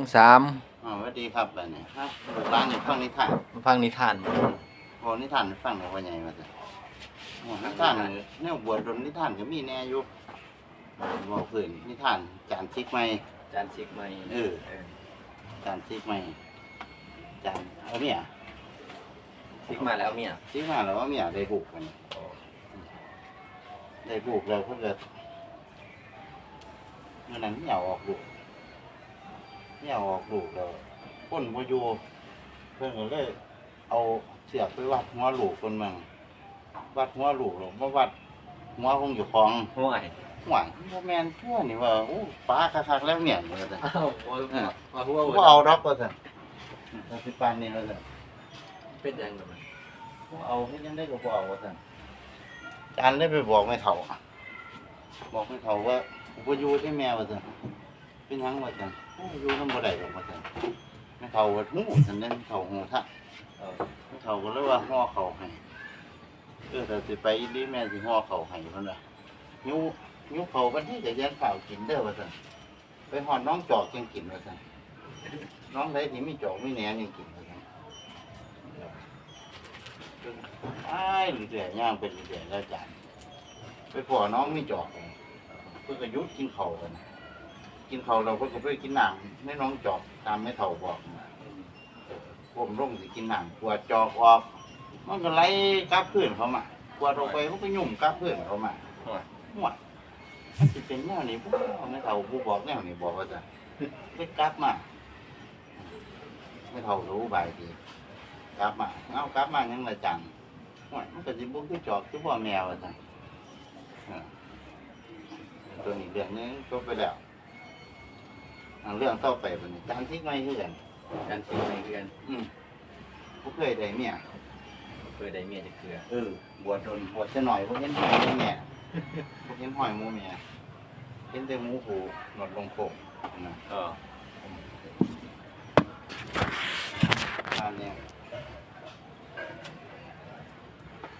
องสามอ๋อสวัสดีครับบัดนี้ฮะลูกหลานนี่ฟังนิทานมาฟังนิทานพอนิทานฟังแล้วว่าใหญ่ว่าซั่นโอ้นิทานนี่แนวบวชดนนิทานก็มีแน่อยู่บอกเพิ่นนิทานจานซิกใหม่จานซิกไม่เออจานซิกใหม่จานเอาเมียซิกมาแล้วเมียซิกมาแล้วว่าเมียได้บุกกันได้บุกแล้วเพิ่นก็เมื่อนั้นเมียออกลูก เมียออกลูกแล้วคนบ่อยู่เพิ่นก็เลยเอาเสือกไปวัดหัวลูกคนเมืองวัดหัวลูกหรอกมาวัดหัวคงอยู่คลองห่วยหวานพ่อแมนทั่วนี่ว่าโอ้ป้าคักๆแล้วเนี่ยว่าซั่น อ้าวโอ้ยมาพูดบ่เอาดอกว่าซั่นแต่สิปานนี้ว่าซั่นเป็นยังไงบ่เอาเฮ็ดยังได้ก็บ่เอาว่าซั่นจานได้ไปบอกแม่เฒ่าบอกแม่เฒ่าว่าบ่อยู่ที่แม่ว่าซั่นเป็นหยังว่าซั่นโอยู่น้ำบ่ได้ดอกว่าซั่นแม่เฒ่าว่าฮู้ซั่นเด้แม่เฒ่าฮู้ทักแม่เฒ่าก็เลยว่าห่อเขาให้เออแต่สิไปอีแม่สิห่อเขาให้เพิ่นว่ายุยุเขากันที่จะยันข้าวกินเด้อว่าซั่นไปหอดน้องจอกยังกินว่าซั่นน้องใดที่ไมีจอกไมีแหนยังกินว่าซั่นอ้ายเรื่อยๆย่างเป็นเรื่อยๆแล้วจานไปพอน้องไมีจอกเพิ่นก็ยุดกินเขากัน กินเขาวเราเพิ่นก็ไปกินน้ำให้น้องจอกตามแม่เฒ่าบอกนะผมลงสิกินหนังกวดจอกออกมันก็ไล่กลับพื่อนเขามากวดออกไปมันก็ยุ่งกลับพื่อนเขามาหัวมันสิเป็นแนวนี้พวกไม่เท่าผู้บอกแนวนี้บอกว่าจะไปกลับมาไม่เท่ารู้ใบดีกลับมาเอากลับมายังละจังหัวมันก็สิบุกที่จอกที่บ่อแมวว่าจะตัวนี้เรื่องนี้จบไปแล้ว เอาเรื่องต่อไปวันนี้จานที่ไม่คือกันจานซิกไม่เพื่อนอืมบ่เคยได้เมียเคยได้เมียจะเกลือเออบวชโดนบวชจะหน่อยบ่เห็นหอยหมูแม่บ่เห็นหอยหมูแม่เห็นแต่หมูหูหนวดลงโคกนะเอออันเนี้ย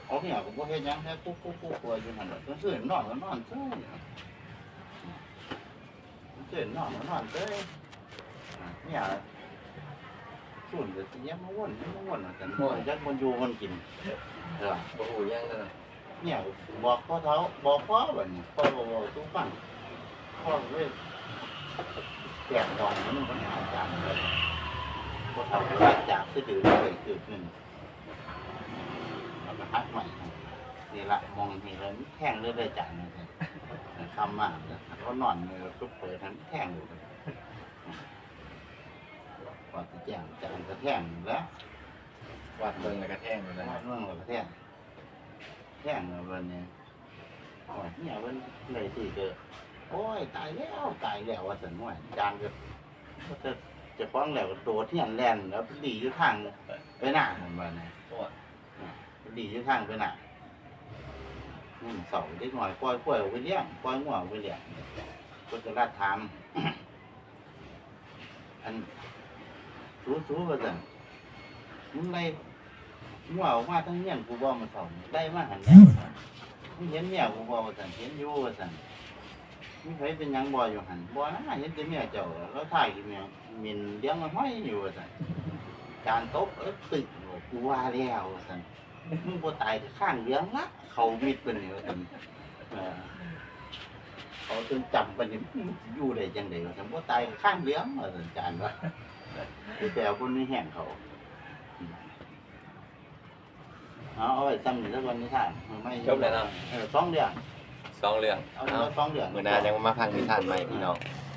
เอาเนี่ยก็บ่เฮ็ดหยังแค่ปุ๊บปุ๊บปุ๊บกลัวอยู่หั่นน่ะก็ซื่อนอนก็นอนเซ้ย ซื่อนนอนก็นอนเซ้ยเนี่ยส่วนก็สิยังมาวนยังมาวนว่าซั่นจักบ่อยู่คนกินเออบ่หูยังเลยเนี่ยบอกพ่อเท้าบอกพ่อแบบนี้พ่อบอกบอกทุกฟังพ่อเลยแจกดองมันมันอาจารย์เลยพ่อเท้าก็ว่าจากสะดือเลยเกิดขึ้นเอาไปฮักใหม่นี่ละมองเห็นแล้วแท่งเลยเลยจานเลย คำมากเลยเขานอนเลยก็เปิดทั้งแท่งเลยกว่าจะแจ้งจานก็แท่งแล้ววัดเบิ่งแล้วก็แท่งเลยนะว่าเรื่องอะไรก็แท่งแท่งเอาวันนี้โอ้ยเนี่ยมันเลยที่เกิดโอ้ยตายแล้วตายแล้วว่าสันว่าจานก็ก็จะจะฟ้องแล้วก็โดดที่หันแลนแล้วไปดีอยู่ทางไปหน้าเหมือนวันนี้โอ้ยไปดีอยู่ทางไปหน้า นี่เสาเล็กหน่อยปล่อยปล่อยเอาไปเลี้ยงปล่อยหัวเอาไปเลี้ยงก็จะรัดทาม อันสู้สู้ว่าสันมึงไล่หัวออกมาทั้งเงี้ยนกูบอกมาเสาไล่มาหันแล้วมึงเห็นเมียกูบ่ว่าซั่นเห็นอยู่ว่าซั่นมีไผเป็นหยังบ่อยู่หั่นบ่นะเห็นแต่เมียเจ้าแล้วถ่ายอยู่เมียมินเลี้ยงมันห้อยอยู่ว่าซั่นการตบเอ้ยตึกว่ากูว่าแล้วว่าซั่น มึงบ่ตายก็ข้างเลี้ยงละเขามิดเพิ่นนี่ว่าซั่นเออเขาจนจำปานนี้มึงสิอยู่ได้จังได๋ว่าซั่นบ่ตายก็ข้างเลี้ยงว่าซั่นจานว่าแต่เอาคนนี้แห่งเขาเอาเอาไว้ซ้ำนี่แล้ววันนี้ท่านไม่จบแล้วเนาะเออสองเดือนสองเรื่องเอาเอาไว้สองเดือนมื้อหน้ายังมาฟังนิทานใหม่พี่น้องเ